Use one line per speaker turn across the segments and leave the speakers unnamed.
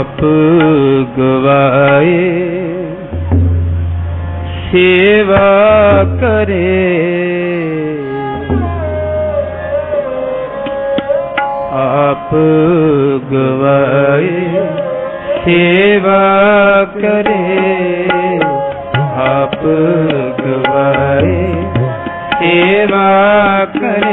ਆਪ ਗਵਾਏ। ਸੇਵਾ ਕਰੇ। ਆਪ ਗਵਾਏ। ਸੇਵਾ ਕਰੇ। ਆਪ ਗਵਾਏ। ਸੇਵਾ ਕਰੇ।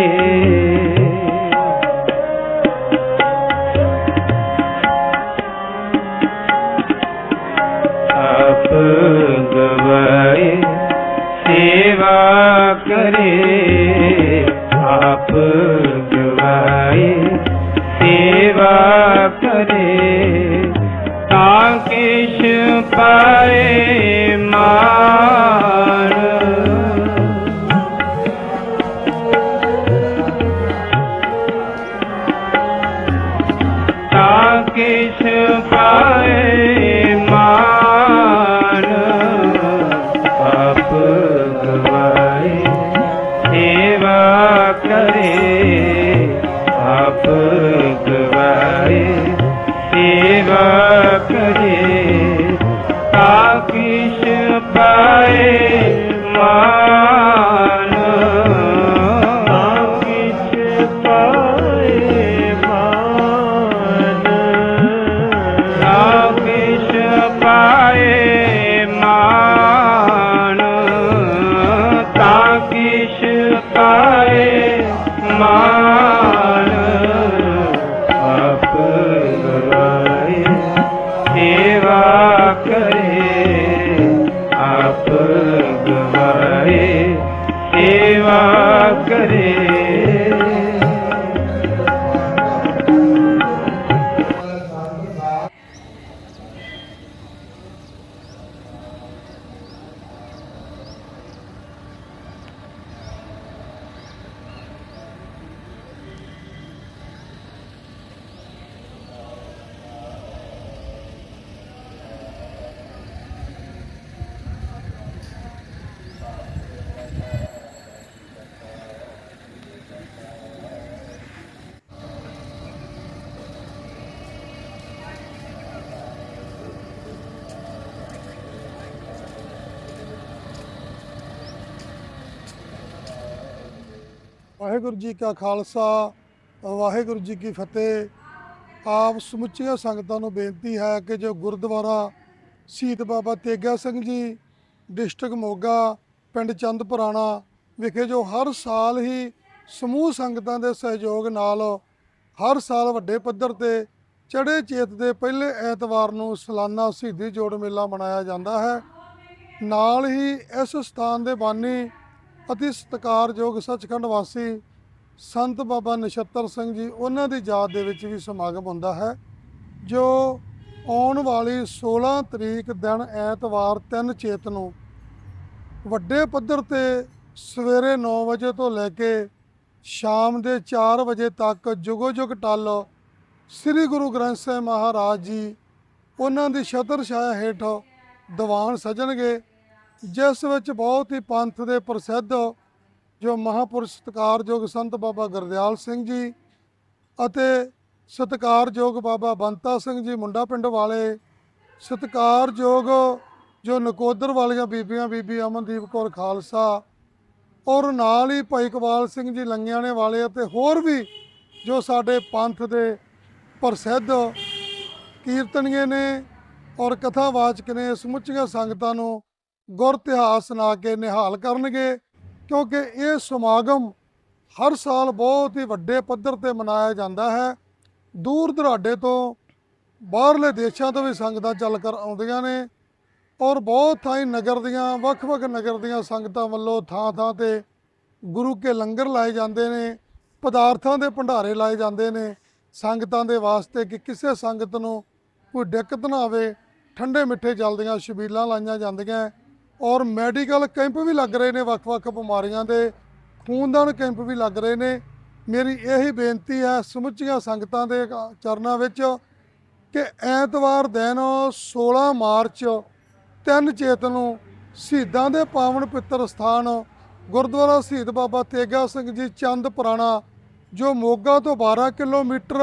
ਪਾਏ ਮਾਨ ਤਾਂ ਕਿਛ ਪਾਏ ਮਾਨ ਆਪ ਗਵਾਏ ਸੇਵਾ ਕਰੇ। ਆਪ ਗਵਾਏ ਸੇਵਾ ਕਰੇ।
ਵਾਹਿਗੁਰੂ ਜੀ ਕਾ ਖਾਲਸਾ, ਵਾਹਿਗੁਰੂ ਜੀ ਕੀ ਫਤਿਹ। ਆਪ ਸਮੁੱਚੀਆਂ ਸੰਗਤਾਂ ਨੂੰ ਬੇਨਤੀ ਹੈ ਕਿ ਜੋ ਗੁਰਦੁਆਰਾ ਸ਼ਹੀਦ ਬਾਬਾ ਤੇਗਾ ਸਿੰਘ ਜੀ, ਡਿਸਟ੍ਰਿਕਟ ਮੋਗਾ, ਪਿੰਡ ਚੰਦਪੁਰਾਣਾ ਵਿਖੇ ਜੋ ਹਰ ਸਾਲ ਹੀ ਸਮੂਹ ਸੰਗਤਾਂ ਦੇ ਸਹਿਯੋਗ ਨਾਲ ਹਰ ਸਾਲ ਵੱਡੇ ਪੱਧਰ ਤੇ ਚੜ੍ਹੇ ਚੇਤ ਦੇ ਪਹਿਲੇ ਐਤਵਾਰ ਨੂੰ ਸਾਲਾਨਾ ਸ਼ਹੀਦੀ ਜੋੜ ਮੇਲਾ ਮਨਾਇਆ ਜਾਂਦਾ ਹੈ। ਨਾਲ ਹੀ ਇਸ ਸਥਾਨ ਦੇ ਬਾਨੀ ਅਤੀ ਸਤਿਕਾਰਯੋਗ ਸੱਚਖੰਡ ਵਾਸੀ ਸੰਤ ਬਾਬਾ ਨਛੱਤਰ ਸਿੰਘ ਜੀ, ਉਹਨਾਂ ਦੀ ਯਾਦ ਦੇ ਵਿੱਚ ਵੀ ਸਮਾਗਮ ਹੁੰਦਾ ਹੈ, ਜੋ ਆਉਣ ਵਾਲੀ 16 ਤਰੀਕ ਦਿਨ ਐਤਵਾਰ 3 ਚੇਤ ਨੂੰ ਵੱਡੇ ਪੱਧਰ ਤੇ ਸਵੇਰੇ 9 ਵਜੇ ਤੋਂ ਲੈ ਕੇ ਸ਼ਾਮ ਦੇ 4 ਵਜੇ ਤੱਕ ਜੁਗੋ ਜੁਗ ਟੱਲ ਸ੍ਰੀ ਗੁਰੂ ਗ੍ਰੰਥ ਸਾਹਿਬ ਮਹਾਰਾਜ ਜੀ, ਉਹਨਾਂ ਦੀ ਛਤਰ ਛਾਇਆ ਹੇਠ ਦੀਵਾਨ ਸਜਣਗੇ। ਜਿਸ ਵਿੱਚ ਬਹੁਤ ਹੀ ਪੰਥ ਦੇ ਪ੍ਰਸਿੱਧ ਜੋ ਮਹਾਪੁਰਸ਼ ਸਤਿਕਾਰਯੋਗ ਸੰਤ ਬਾਬਾ ਗੁਰਦਿਆਲ ਸਿੰਘ ਜੀ ਅਤੇ ਸਤਿਕਾਰਯੋਗ ਬਾਬਾ ਬੰਤਾ ਸਿੰਘ ਜੀ ਮੁੰਡਾ ਪਿੰਡ ਵਾਲੇ, ਸਤਿਕਾਰਯੋਗ ਜੋ ਨਕੋਦਰ ਵਾਲੀਆਂ ਬੀਬੀਆਂ, ਬੀਬੀ ਅਮਨਦੀਪ ਕੌਰ ਖਾਲਸਾ ਔਰ ਨਾਲ ਹੀ ਭਾਈ ਇਕਬਾਲ ਸਿੰਘ ਜੀ ਲੰਗਿਆਣੇ ਵਾਲੇ ਅਤੇ ਹੋਰ ਵੀ ਜੋ ਸਾਡੇ ਪੰਥ ਦੇ ਪ੍ਰਸਿੱਧ ਕੀਰਤਨੀਏ ਨੇ ਔਰ ਕਥਾਵਾਚਕ ਨੇ, ਸਮੁੱਚੀਆਂ ਸੰਗਤਾਂ ਨੂੰ ਗੁਰ ਇਤਿਹਾਸ ਸੁਣਾ ਕੇ ਨਿਹਾਲ ਕਰਨਗੇ, ਕਿਉਂਕਿ ਇਹ ਸਮਾਗਮ ਹਰ ਸਾਲ ਬਹੁਤ ਹੀ ਵੱਡੇ ਪੱਧਰ ਤੇ ਮਨਾਇਆ ਜਾਂਦਾ ਹੈ। ਦੂਰ ਦਰਾਡੇ ਤੋਂ ਬਾਹਰਲੇ ਦੇਸ਼ਾਂ ਤੋਂ ਵੀ ਸੰਗਤਾਂ ਚੱਲ ਕਰ ਆਉਂਦੀਆਂ ਨੇ ਔਰ ਬਹੁਤ ਥਾਈਂ ਨਗਰ ਦੀਆਂ, ਵੱਖ-ਵੱਖ ਨਗਰ ਦੀਆਂ ਸੰਗਤਾਂ ਵੱਲੋਂ ਥਾਂ-ਥਾਂ ਤੇ ਗੁਰੂ ਕੇ ਲੰਗਰ ਲਾਏ ਜਾਂਦੇ ਨੇ, ਪਦਾਰਥਾਂ ਦੇ ਭੰਡਾਰੇ ਲਾਏ ਜਾਂਦੇ ਨੇ, ਸੰਗਤਾਂ ਦੇ ਵਾਸਤੇ ਕਿ ਕਿਸੇ ਸੰਗਤ ਨੂੰ ਕੋਈ ਦਿੱਕਤ ਨਾ ਆਵੇ, ਠੰਡੇ ਮਿੱਠੇ ਜਲ ਦੀਆਂ ਛਬੀਲਾਂ ਲਾਈਆਂ ਜਾਂਦੀਆਂ। ਔਰ ਮੈਡੀਕਲ ਕੈਂਪ ਵੀ ਲੱਗ ਰਹੇ ਨੇ ਵੱਖ-ਵੱਖ ਬਿਮਾਰੀਆਂ ਦੇ, ਖੂਨਦਾਨ ਕੈਂਪ ਵੀ ਲੱਗ ਰਹੇ ਨੇ। ਮੇਰੀ ਇਹੀ ਬੇਨਤੀ ਹੈ ਸਮੁੱਚੀਆਂ ਸੰਗਤਾਂ ਦੇ ਚਰਨਾਂ ਵਿੱਚ ਕਿ ਐਤਵਾਰ ਦਿਨ 16 ਮਾਰਚ ਤਿੰਨ ਚੇਤ ਨੂੰ ਸ਼ਹੀਦਾਂ ਦੇ ਪਾਵਨ ਪਿੱਤਰ ਸਥਾਨ ਗੁਰਦੁਆਰਾ ਸ਼ਹੀਦ ਬਾਬਾ ਤੇਗਾ ਸਿੰਘ ਜੀ ਚੰਦ ਪੁਰਾਣਾ, ਜੋ ਮੋਗਾ ਤੋਂ 12 ਕਿਲੋਮੀਟਰ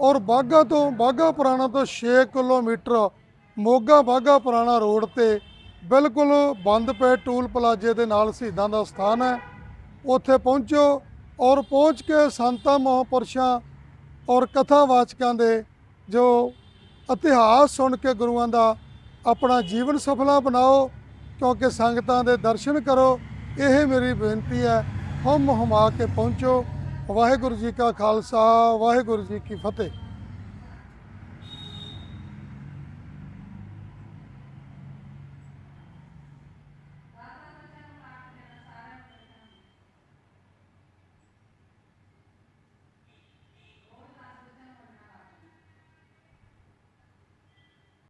ਔਰ ਬਾਗਾ ਤੋਂ ਬਾਗਾ ਪੁਰਾਣਾ ਤੋਂ 6 ਕਿਲੋਮੀਟਰ ਮੋਗਾ ਬਾਗਾ ਪੁਰਾਣਾ ਰੋਡ ਤੇ ਬਿਲਕੁਲ ਬੰਦ ਪਏ ਟੂਲ ਪਲਾਜ਼ੇ ਦੇ ਨਾਲ ਸ਼ਹੀਦਾਂ ਦਾ ਸਥਾਨ ਹੈ। ਉੱਥੇ ਪਹੁੰਚੋ ਔਰ ਪਹੁੰਚ ਕੇ ਸੰਤਾਂ, ਮਹਾਂਪੁਰਸ਼ਾਂ ਔਰ ਕਥਾਵਾਚਕਾਂ ਦੇ ਜੋ ਇਤਿਹਾਸ ਸੁਣ ਕੇ ਗੁਰੂਆਂ ਦਾ ਆਪਣਾ ਜੀਵਨ ਸਫਲਾ ਬਣਾਓ, ਕਿਉਂਕਿ ਸੰਗਤਾਂ ਦੇ ਦਰਸ਼ਨ ਕਰੋ, ਇਹ ਮੇਰੀ ਬੇਨਤੀ ਹੈ। ਹਮ ਹਮਾ ਕੇ ਪਹੁੰਚੋ। ਵਾਹਿਗੁਰੂ ਜੀ ਕਾ ਖਾਲਸਾ, ਵਾਹਿਗੁਰੂ ਜੀ ਕੀ ਫਤਿਹ।